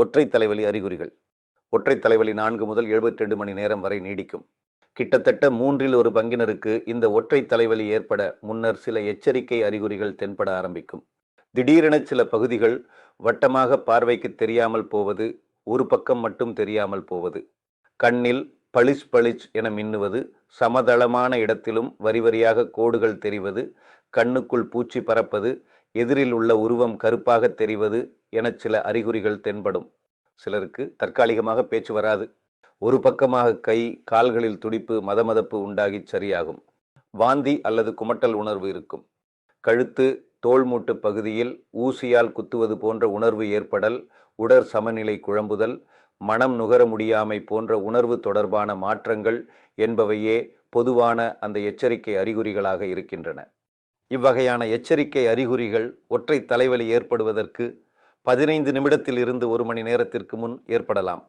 ஒற்றை தலைவலி அறிகுறிகள். ஒற்றை தலைவலி நான்கு முதல் 72 மணி நேரம் வரை நீடிக்கும். கிட்டத்தட்ட மூன்றில் ஒரு பங்கினருக்கு இந்த ஒற்றை தலைவலி ஏற்பட முன்னர் சில எச்சரிக்கை அறிகுறிகள் தென்பட ஆரம்பிக்கும். திடீரென சில பகுதிகள் வட்டமாக பார்வைக்கு தெரியாமல் போவது ஒரு பக்கம் மட்டும் தெரியாமல் போவது. கண்ணில் பளிச் பளிச் என மின்னுவது சமதளமான இடத்திலும் வரி வரியாக கோடுகள் தெரிவது கண்ணுக்குள் பூச்சி பறப்பது எதிரில் உள்ள உருவம் கருப்பாக தெரிவது என சில அறிகுறிகள் தென்படும். சிலருக்கு தற்காலிகமாக பேச்சு வராது. ஒரு பக்கமாக கை கால்களில் துடிப்பு மதமதப்பு உண்டாகி சரியாகும். வாந்தி அல்லது குமட்டல் உணர்வு இருக்கும். கழுத்து தோள்மூட்டு பகுதியில் ஊசியால் குத்துவது போன்ற உணர்வு ஏற்படல் உடற் சமநிலை குழம்புதல் மனம் நுகர முடியாமை போன்ற உணர்வு தொடர்பான மாற்றங்கள் என்பவையே பொதுவான அந்த எச்சரிக்கை அறிகுறிகளாக இருக்கின்றன. இவ்வகையான எச்சரிக்கை அறிகுறிகள் ஒற்றை தலைவலி ஏற்படுவதற்கு பதினைந்து நிமிடத்தில் இருந்து ஒரு மணி நேரத்திற்கு முன் ஏற்படலாம்.